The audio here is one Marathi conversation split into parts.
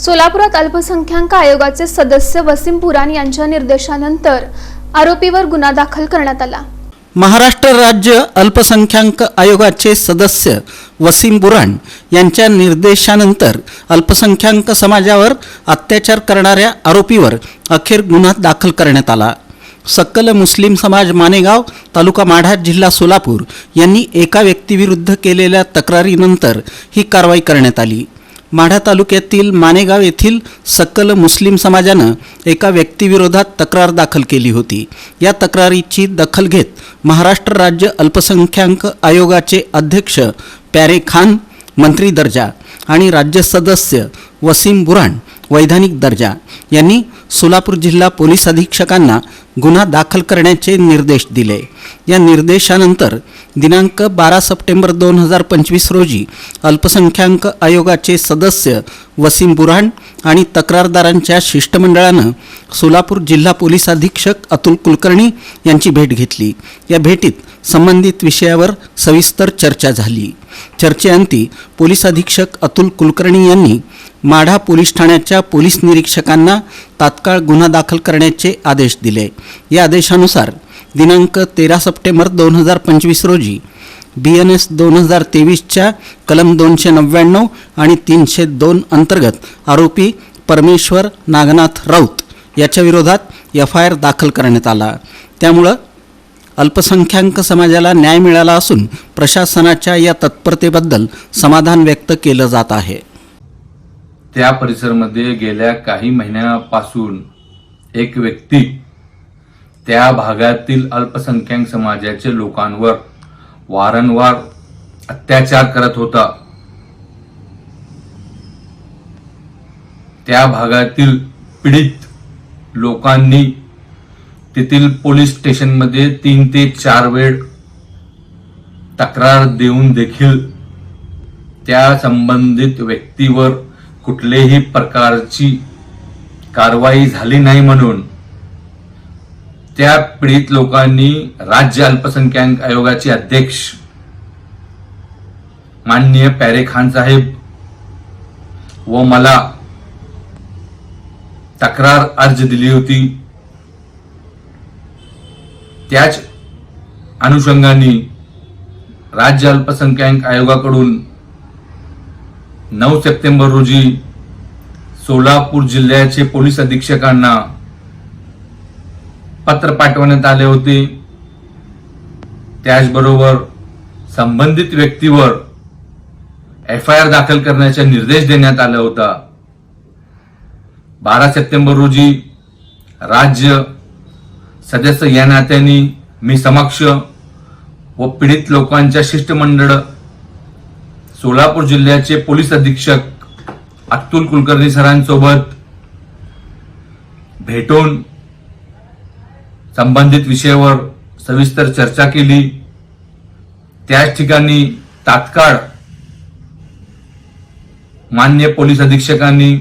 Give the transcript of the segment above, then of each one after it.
सोलापुरात अल्पसंख्याक आयोगाचे सदस्य वसीम पुराण यांच्या निर्देशानंतर आरोपीवर गुन्हा दाखल करण्यात आला. महाराष्ट्र राज्य अल्पसंख्याक आयोगाचे सदस्य वसीम बुराण यांच्या निर्देशानंतर अल्पसंख्याक समाजावर अत्याचार करणाऱ्या आरोपीवर अखेर गुन्हा दाखल करण्यात आला. सक्कल मुस्लिम समाज मानेगाव तालुका माढा जिल्हा सोलापूर यांनी एका व्यक्तीविरुद्ध केलेल्या तक्रारीनंतर ही कारवाई करण्यात आली. माढा तालुक्यातील मानेगाव येथील सकल मुस्लिम समाजानं एका व्यक्तीविरोधात तक्रार दाखल केली होती. या तक्रारीची दखल घेत महाराष्ट्र राज्य अल्पसंख्याक आयोगाचे अध्यक्ष प्यारे खान मंत्री दर्जा आणि राज्य सदस्य वसीम बुराण वैधानिक दर्जा. यांनी सोलापूर जिल्हा पोलीस अधीक्षकांना गुन्हा दाखल करण्याचे निर्देश दिले. या निर्देशानंतर दिनांक बारा सप्टेंबर दोन हजार पंचवीस रोजी अल्पसंख्याक आयोगाचे सदस्य वसीम बुरहाण आणि तक्रारदारांच्या शिष्टमंडळानं सोलापूर जिल्हा पोलीस अधीक्षक अतुल कुलकर्णी यांची भेट घेतली. या भेटीत संबंधित विषयावर सविस्तर चर्चा झाली. चर्चेअंती पोलीस अधीक्षक अतुल कुलकर्णी यांनी माढा पोलीस ठाण्याच्या पोलीस निरीक्षकांना तात्काळ गुन्हा दाखल करण्याचे आदेश दिले. या आदेशानुसार दिनांक तेरा सप्टेंबर दोन हजार पंचवीस रोजी बी एन एस दोन हजार तेवीसच्या कलम दोनशे नव्याण्णव आणि तीनशे दोन अंतर्गत आरोपी परमेश्वर नागनाथ राऊत याच्या विरोधात एफ आय आर दाखल करण्यात आला. त्यामुळं अल्पसंख्याक समाजाला न्याय मिळाला असून प्रशासनाच्या या तत्परतेबद्दल समाधान व्यक्त केलं जात आहे. त्या परिसरमध्ये गेल्या काही महिन्यापासून एक व्यक्ती त्या भागातील अल्पसंख्याक समाजाच्या लोकांवर वारंवार अत्याचार करत होता. त्या भागातील पीडित लोकांनी तेथील पोलीस स्टेशनमध्ये तीन ते चार वेळ तक्रार देऊन देखील त्या संबंधित व्यक्तीवर कुठलेही प्रकारची कारवाई झाली नाही म्हणून त्या पीडित लोकांनी राज्य अल्पसंख्याक आयोगाचे अध्यक्ष माननीय प्यारे खान साहेब व मला तक्रार अर्ज दिली होती. त्याच अनुषंगाने राज्य अल्पसंख्याक आयोगाकडून नऊ सप्टेंबर रोजी सोलापूर जिल्ह्याचे पोलीस अधीक्षकांना पत्र पाठवण्यात आले होते. त्याचबरोबर संबंधित व्यक्तीवर एफ आय आर दाखल करण्याचा निर्देश देण्यात आला होता. बारा सप्टेंबर रोजी राज्य सदस्य या नात्याने मी समक्ष व पीडित लोकांच्या शिष्टमंडळ सोलापूर जिल्ह्याचे पोलीस अधीक्षक अतुल कुलकर्णी सरांसोबत भेटून संबंधित विषयावर सविस्तर चर्चा केली. त्याच ठिकाणी तात्काळ मान्य पोलीस अधीक्षकांनी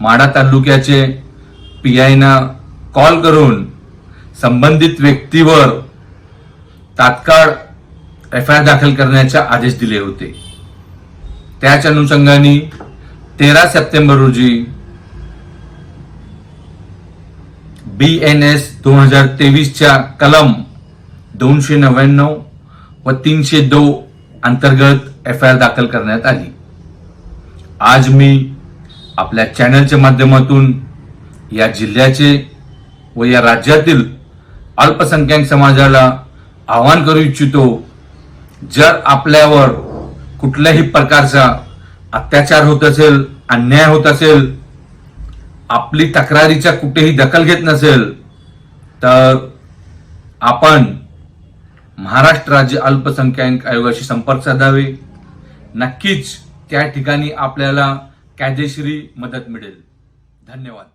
माडा तालुक्याचे पी आयना कॉल करून संबंधित व्यक्तीवर तात्काळ एफ आय आर दाखल करण्याचे आदेश दिले होते. त्याच अनुषंगाने तेरा सप्टेंबर रोजी बी एन एस दोन हजार तेवीसच्या कलम दोनशे नव्याण्णव व तीनशे दो अंतर्गत एफ आय आर दाखल करण्यात आली. आज मी आपल्या चॅनलच्या माध्यमातून या जिल्ह्याचे व या राज्यातील अल्पसंख्याक समाजाला आवाहन करू इच्छितो जर आपल्यावर कुठल्याही प्रकारचा अत्याचार होत असेल अन्याय होत असेल आपली तक्रारीच्या कुठेही दखल घेत नसेल तर आपण महाराष्ट्र राज्य अल्पसंख्याक आयोगाशी संपर्क साधावे. नक्कीच त्या ठिकाणी आपल्याला कायदेशीर मदत मिळेल. धन्यवाद.